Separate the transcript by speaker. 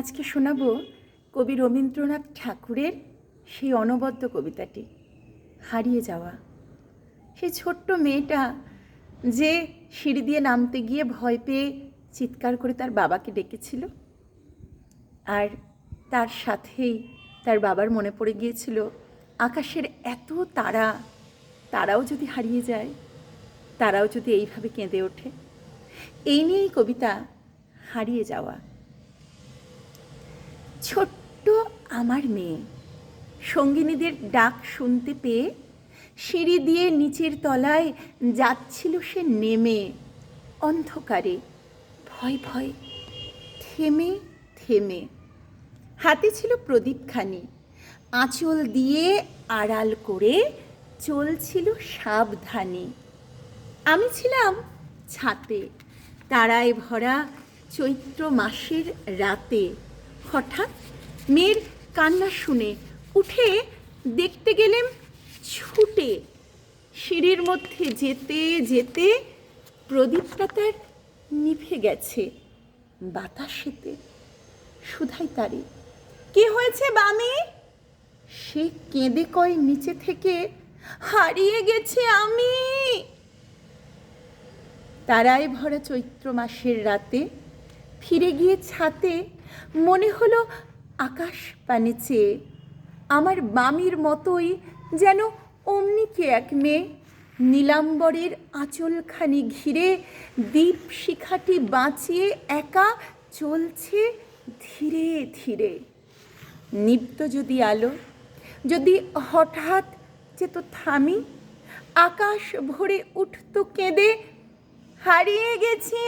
Speaker 1: আজকে শোনাবো কবি রবীন্দ্রনাথ ঠাকুরের সেই অনবদ্য কবিতাটি, হারিয়ে যাওয়া। সেই ছোট্ট মেয়েটা যে সিঁড়ি দিয়ে নামতে গিয়ে ভয় পেয়ে চিৎকার করে তার বাবাকে ডেকেছিল আর তার সাথেই তার বাবার মনে পড়ে গিয়েছিল, আকাশের এত তারা, তারাও যদি হারিয়ে যায়, তারাও যদি এইভাবে কেঁদে ওঠে। এই নিয়েই কবিতা হারিয়ে যাওয়া। ছোট্ট আমার মেয়ে। সঙ্গিনীদের ডাক শুনতে পেয়ে সিঁড়ি দিয়ে নিচের তলায় যাচ্ছিল সে নেমে। অন্ধকারে ভয় ভয় থেমে থেমে। হাতে ছিল প্রদীপখানি। আঁচল দিয়ে আড়াল করে চলছিল সাবধানে। আমি ছিলাম ছাতে, তারায় ভরা চৈত্র মাসের রাতে। হঠাৎ মেয়ের কান্না শুনে উঠে দেখতে গেলেম ছুটে সিঁড়ির মধ্যে যেতে যেতে প্রদীপটা তার নিভে গেছে বাতাসেতে। শুধাই তারে, কি হয়েছে বামি? সে কেঁদে কয় নিচে থেকে, হারিয়ে গেছে আমি। তারায় ভরা চৈত্র মাসের রাতে ফিরে গিয়ে ছাতে মনে হলো আকাশ পানে চেয়ে আমার বামির মতোই যেন অমনি কে এক মেয়ে। নীলাম্বরের আঁচলখানি ঘিরে দীপ শিখাটি বাঁচিয়ে একা চলছে ধীরে ধীরে। নিব্ধ যদি আলো, যদি হঠাৎ যেত থামি, আকাশ ভরে উঠত কেঁদে, হারিয়ে গেছি